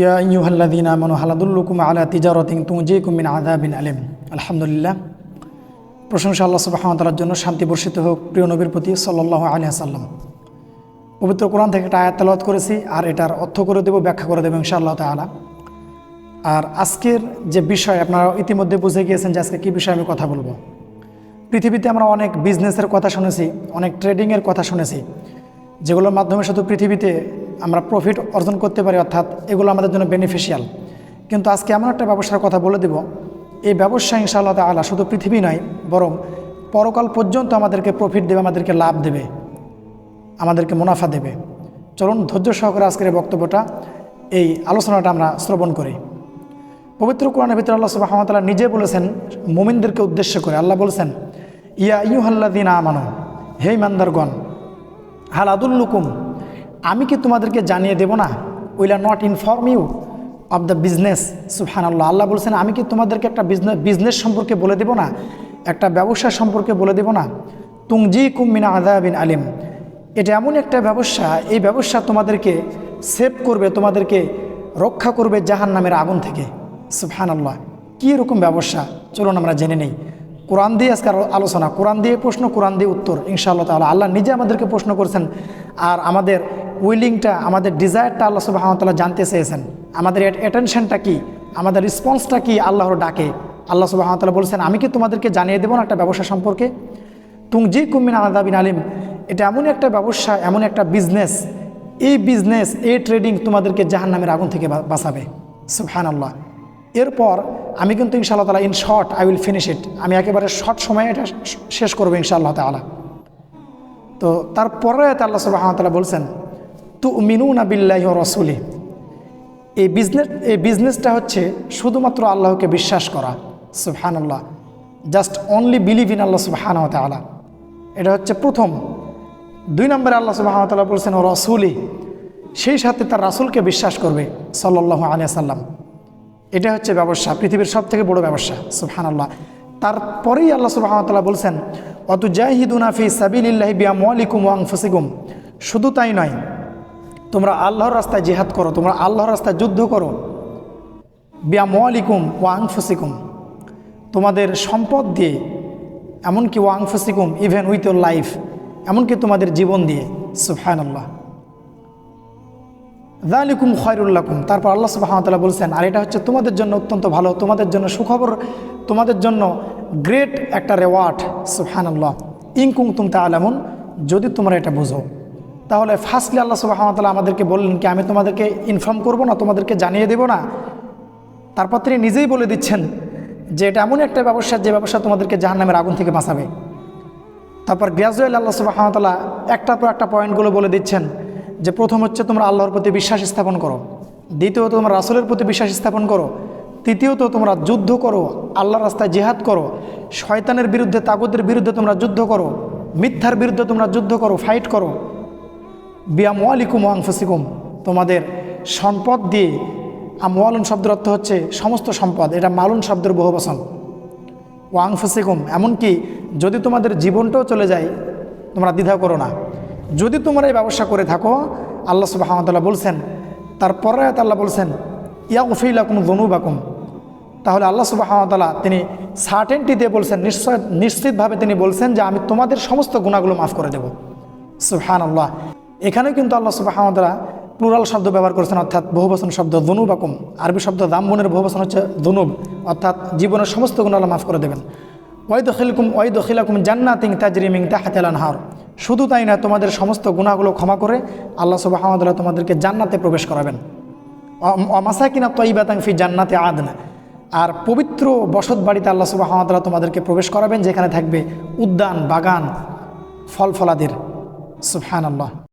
ইয়া ইয়ুহাল্লাদিন আমানু হালাদুল্লুকুম আলা তিজারতিন তুজিকুম মিন আযাবিন আলিম আলহামদুলিল্লাহ প্রশংসা আল্লাহ ওয়া জন্য শান্তি বর্ষিত হোক, প্রিয় নবীর প্রতি সাল্লাল্লাহু আলাইহি সাল্লাম পবিত্র কোরআন থেকে একটা আয়াত তেলাওয়াত করেছি, আর এটার অর্থ করে দেব, ব্যাখ্যা করে দেবো ইনশাআল্লাহ তাআলা। আর আজকের যে বিষয়, আপনারা ইতিমধ্যে বুঝে গিয়েছেন যে আজকে কী বিষয়ে আমি কথা বলব। পৃথিবীতে আমরা অনেক বিজনেসের কথা শুনেছি, অনেক ট্রেডিংয়ের কথা শুনেছি, যেগুলোর মাধ্যমে শুধু পৃথিবীতে আমরা প্রফিট অর্জন করতে পারি, অর্থাৎ এগুলো আমাদের জন্য বেনিফিশিয়াল কিন্তু আজকে এমন একটা ব্যবসার কথা বলে দেব। এই ব্যবসা ইনশাআল্লাহ তাআলা শুধু পৃথিবী নয়, বরং পরকাল পর্যন্ত আমাদেরকে প্রফিট দেবে, আমাদেরকে লাভ দেবে, আমাদেরকে মুনাফা দেবে। চলুন ধৈর্য সহকারে আজকের বক্তব্যটা, এই আলোচনাটা আমরা শ্রবণ করি। পবিত্র কোরআনের ভিতরে আল্লাহ সুবাহতাল্লাহ নিজে বলেছেন, মোমিনদেরকে উদ্দেশ্য করে। আল্লাহ বলেছেন, ইয়া ইউহাল্লাদিন আমানো, হে ইমানদারগণ হাল আদুল্লুকুম আমি কি তোমাদেরকে জানিয়ে দেব না? Will are not inform you of the business সুফহান আল্লাহ আল্লাহ বলছেন, আমি কি তোমাদেরকে একটা বিজনেস বিজনেস সম্পর্কে বলে দেব না? একটা ব্যবসা সম্পর্কে বলে দেব না? তুংজি কুমিনা আদাবিন আলিম। এটা এমন একটা ব্যবসা, এই ব্যবসা তোমাদেরকে সেভ করবে, তোমাদেরকে রক্ষা করবে জাহান নামের আগুন থেকে। সুফহান আল্লাহ কী এরকম ব্যবসা? চলুন আমরা জেনে নেই। কোরআন দিয়ে আজকে আলোচনা, কোরআন দিয়ে প্রশ্ন, কোরআন দিয়ে উত্তর, ইনশাআল্লাহ তাআলা। আল্লাহ নিজে আমাদেরকে প্রশ্ন করছেন, আর আমাদের উইলিংটা, আমাদের ডিজায়ারটা আল্লাহ সুবাহতাল্লাহ জানতে চেয়েছেন। আমাদের অ্যাটেনশনটা কি? আমাদের রেসপন্সটা কি আল্লাহর ডাকে? আল্লাহ সুবাহতাল্লাহ বলছেন, আমি কি তোমাদেরকে জানিয়ে দেবো না একটা ব্যবসা সম্পর্কে? তুং তুংজি কুমিন আলাদা বিন আলিম। এটা এমন একটা ব্যবসা, এমন একটা বিজনেস এই বিজনেস এই ট্রেডিং তোমাদেরকে জাহান নামের আগুন থেকে বাঁচাবে। সুবহান আল্লাহ এরপর আমি কিন্তু ইনশাআল্লাহ তালা in short I will finish it আমি একেবারে শর্ট সময়ে এটা শেষ করব ইনশাআল্লাহ তালা তো তারপরে আল্লাহ সুবাহতাল্লাহ বলছেন তু মিনু না বিল্লাহ রসুলি। এই বিজনেস এই বিজনেসটা হচ্ছে শুধুমাত্র আল্লাহকে বিশ্বাস করা সুবহান আল্লাহ জাস্ট অনলি বিলিভ ইন আল্লাহ সুবহান তালা এটা হচ্ছে প্রথম। দুই নম্বরে আল্লাহ সুবাহ তাআলা বলছেন, ও রসুলি সেই সাথে তার রাসুলকে বিশ্বাস করবে সাল্লাহ আলিয়া সাল্লাম এটা হচ্ছে ব্যবসা, পৃথিবীর সব থেকে বড় ব্যবসা সুবহান আল্লাহ তারপরেই আল্লাহ সুবাহতাল্লাহ বলছেন অত জাহিদুনাফি সাবিল্লাহি বিয়া মলিকুম ওয়াং ফসিকুম শুধু তাই নয় তোমরা আল্লাহর রাস্তায় জেহাদ করো, তোমরা আল্লাহর রাস্তায় যুদ্ধ করো। বিয়া মলিকুম ওয়াং ফসিকুম তোমাদের সম্পদ দিয়ে, এমনকি ওয়াং ফসিকুম ইভেন উইথ ইউর লাইফ এমনকি তোমাদের জীবন দিয়ে সুফহান আল্লাহ দালিকুম খয়রুল্লাকুম তারপর আল্লাহ সুবাহতাল্লাহ বলছেন, আর এটা হচ্ছে তোমাদের জন্য অত্যন্ত ভালো, তোমাদের জন্য সুখবর, তোমাদের জন্য গ্রেট একটা রেওয়ার্ড সুবহান আল্লাহ ইনকুম তুম তা আলামুন যদি তোমরা এটা বুঝো। তাহলে ফার্স্টলি আল্লাহ সুবাহতাল্লাহ আমাদেরকে বললেন কি, আমি তোমাদেরকে ইনফর্ম করব না, তোমাদেরকে জানিয়ে দেব না। তারপর তিনি নিজেই বলে দিচ্ছেন যে এটা এমন একটা ব্যবসা, যে ব্যবসা তোমাদেরকে জাহান্নামের আগুন থেকে বাঁচাবে। তারপর গ্রাজুয়াল আল্লাহ সুবাহতাল্লাহ একটার পর একটা পয়েন্টগুলো বলে দিচ্ছেন যে প্রথম হচ্ছে তোমরা আল্লাহর প্রতি বিশ্বাস স্থাপন করো। দ্বিতীয়ত তোমরা রাসুলের প্রতি বিশ্বাস স্থাপন করো। তৃতীয়ত তোমরা যুদ্ধ করো, আল্লাহর রাস্তায় জেহাদ করো। শয়তানের বিরুদ্ধে তাগুদের বিরুদ্ধে তোমরা যুদ্ধ করো। মিথ্যার বিরুদ্ধে তোমরা যুদ্ধ করো ফাইট করো। বিয়াম ওয়ালিকুম ওয়াংফসিকুম তোমাদের সম্পদ দিয়ে আমওয়ালুন শব্দের অর্থ হচ্ছে সমস্ত সম্পদ, এটা মালুন শব্দের বহুবচন। ওয়াং ফসিকুম এমনকি যদি তোমাদের জীবনটাও চলে যায়, তোমরা দ্বিধা করো না। যদি তোমরা এই ব্যবসা করে থাকো, আল্লাহ সুবাহতাল্লাহ বলছেন তারপরে আল্লাহ বলছেন ইয়া উফিলাকুম জনুবাকুম তাহলে আল্লাহ সুবাহতাল্লাহ তিনি সার্টেনটি দিয়ে বলছেন, নিশ্চয়, নিশ্চিতভাবে তিনি বলছেন যে আমি তোমাদের সমস্ত গুণাগুলো মাফ করে দেব। সুহান আল্লাহ এখানেও কিন্তু আল্লাহ সুবাহতাল্লাহ প্লুরাল শব্দ ব্যবহার করেছেন, অর্থাৎ বহুবচন শব্দ দনুবাকুম আরবি শব্দ দামবনের বহুবচন হচ্ছে দনুব অর্থাৎ জীবনের সমস্ত গুণ আল্লাহ মাফ করে দেবেন। ওয়াই দখিলকুম ওয়াই দখিলাকুম জান্নাতিং তাজরিমিং তাহাতেলান হার শুধু তাই না তোমাদের সমস্ত গুণাগুলো ক্ষমা করে আল্লাহ সুবাহতাল্লাহ তোমাদেরকে জান্নাতে প্রবেশ করাবেন। অমাসাকিনা তৈবাতাং ফি জান্নাতে আদনা। আর পবিত্র বসত বাড়িতে আল্লাহ সুবাহতাল্লাহ তোমাদেরকে প্রবেশ করাবেন, যেখানে থাকবে উদ্যান, বাগান ফল ফলাদির সুবহান আল্লাহ